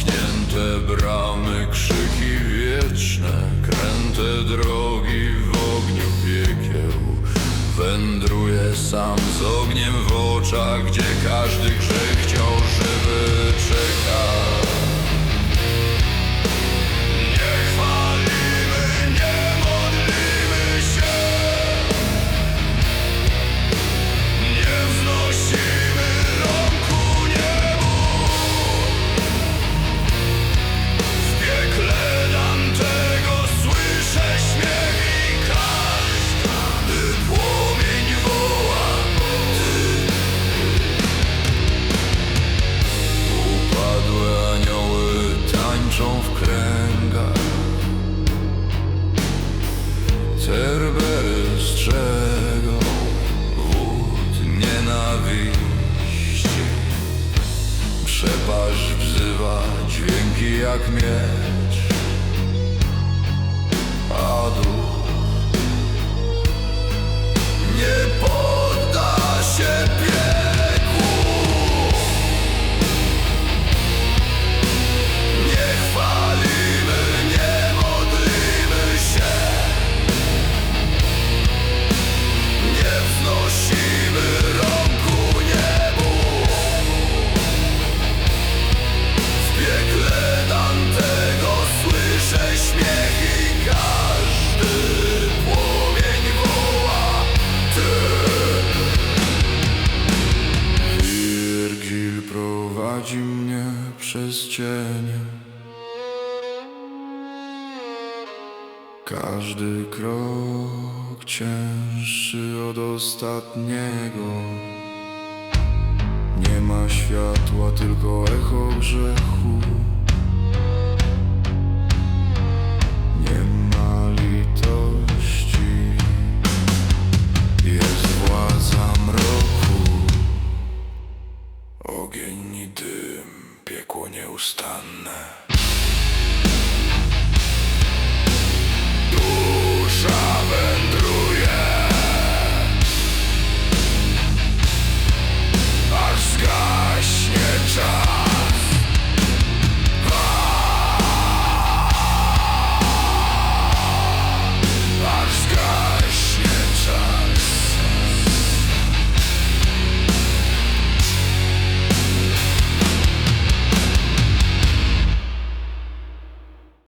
Zamknięte bramy, krzyki wieczne, kręte drogi w ogniu piekieł. Wędruję sam z ogniem w oczach, gdzie każdy grzech Przepaść wzywa dźwięki jak miecz prowadzi mnie przez cienie. Każdy krok cięższy od ostatniego. Nie ma światła, tylko echo grzechu One.